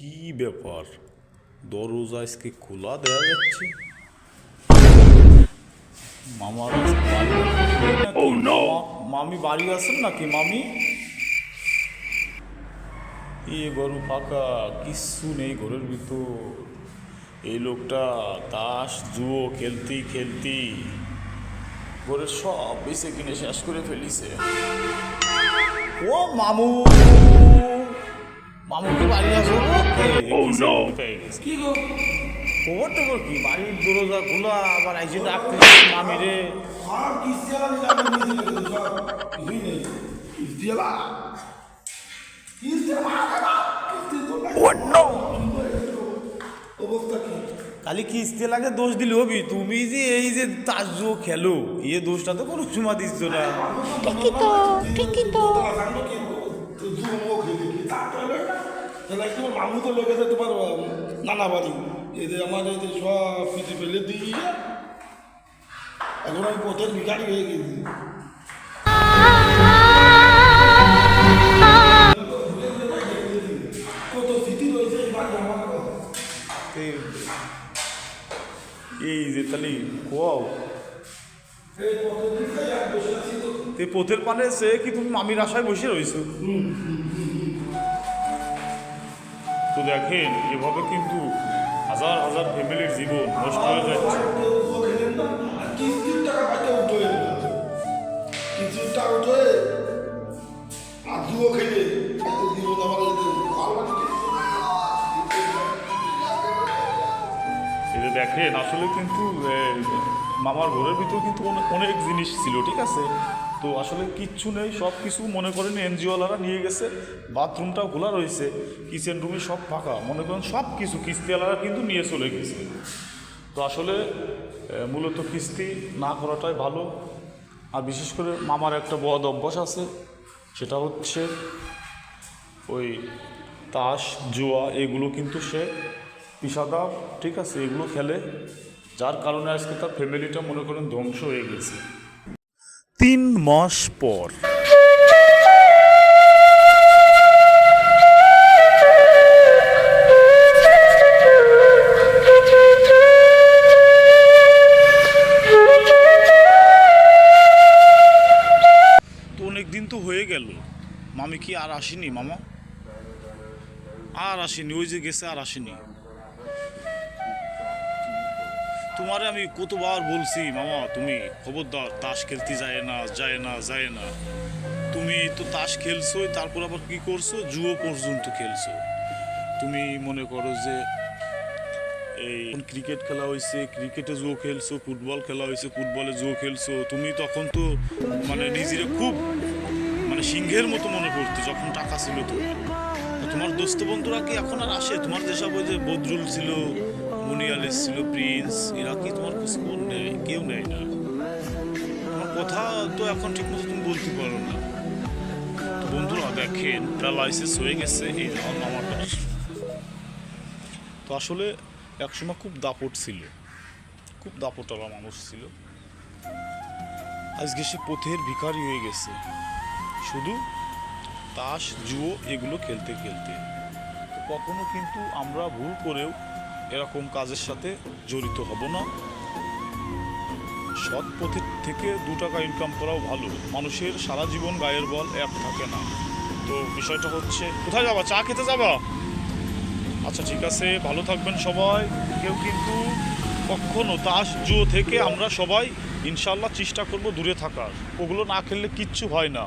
কি ব্যাপার? দরজা আজকে খোলা দেওয়া যাচ্ছে। মামার? মামা- মামি বাড়ি আছেন নাকি মামি? এ গরু ফাঁকা কিচ্ছু নেই ঘরের ভিতর। এই লোকটা তাস জুয়ো খেলতি খেলতি। ঘরের সব বেঁচে কিনে শেষ করে ফেলিছে। ও মামু! মামু কি বাড়ি আসো কি গো খবর টবর কি বাড়ির দরজা খোলা আবার আইসে ডাকতে মামি রে খালি কিস্তি লাগে দোষ দিলে হবি তুমি যে এই যে তাস জুয়ো খেলো এ দোষটা তো কোনো সময় দিচ্ছ না ঠিকই তো ঠিকই তো তাহলে তোমার মামু তো লেগেছে তোমার আহ, নানা বাড়ি। এই যে আমার এই যে সব কিছু ফেলে দিয়ে এখন আমি পথের ভিখারি হয়ে গেছি। এই যে তাহলে কোয়াও আছি পথের পানে সে কি তুমি মামির আশায় বসে রয়েছো? তো দেখেন এভাবে কিন্তু হাজার হাজার ফ্যামিলির জীবন নষ্ট হয়ে যাচ্ছে। কিস্তির টাকা উঠে দেখেন, আসলে কিন্তু মামার ঘরের ভিতর কিন্তু অনেক জিনিস ছিল, ঠিক আছে? তো আসলে কিচ্ছু নেই সব কিছু মনে করেন এনজিওওয়ালারা নিয়ে গেছে, বাথরুমটাও খোলা রয়েছে, কিচেন রুমে সব ফাঁকা, মনে করেন সব কিছু কিস্তিওয়ালারা কিন্তু নিয়ে চলে গেছে। তো আসলে মূলত কিস্তি না করাটাই ভালো, আর বিশেষ করে মামার একটা বদ অভ্যাস আছে, সেটা হচ্ছে ওই তাস, জুয়া, এগুলো কিন্তু সে পিসাদা ঠিক আছে, এগুলো খেলে যার কারণে আজকে তার ফ্যামিলিটা মনে করেন ধ্বংস হয়ে গেছে। তিন মাস পর। তো হয়ে গেল। মামি কি আর আসেনি, মামা? আর আসেনি, ওই যে গেছে আর আসেনি। তোমারে আমি কতবার বলছি, মামা, তুমি খবরদার, তাস খেলতে যায় না যায় না যায় না। তুমি তো তাস খেলছোই, তারপর আবার কি করছ? জুয়ো পর্যন্ত খেলছো। তুমি মনে করো যে এই ক্রিকেট খেলা হয়েছে ক্রিকেটে জুয়ো খেলছো, ফুটবল খেলা হয়েছে ফুটবলে জুয়ো খেলছো, তুমি তখন তো মানে নিজেরে খুব মানে সিংহের মতো মনে করতো যখন টাকা ছিল তো তোমার দোস্ত বন্ধুরা কি এখন আর আসে? তোমার যেসব ওই যে বদরুল ছিল মুনিয়ালিস ছিল প্রিন্স। এরা কি তোমার খোঁজ খবর নেয় কেউ নেয় না। তোমার কথা তো এখন ঠিক মতো তুমি বলতে পারো না। তো বন্ধুরা, দেখেন প্যারালাইসিস হয়ে গেছে, এই আমার মামাটার তো আসলে একসময় খুব দাপট ছিল। খুব দাপটওয়ালা মানুষ ছিল। আজকে সে পথের ভিখারি হয়ে গেছে। শুধু তাস, জুয়ো, এগুলো খেলতে খেলতে। কখনো কিন্তু আমরা ভুল করেও এরকম কাজের সাথে জড়িত হব না। সৎ পথের থেকে দু টাকা ইনকাম করাও ভালো। মানুষের সারা জীবন গায়ের বল এক থাকে না। তো বিষয়টা হচ্ছে, কোথায় যাবা? চা খেতে যাবা? আচ্ছা ঠিক আছে, ভালো থাকবেন সবাই। কেউ কিন্তু কখনো তাস জুয়ো থেকে আমরা সবাই ইনশাল্লাহ চেষ্টা করব দূরে থাকার। ওগুলো না খেললে কিচ্ছু হয় না।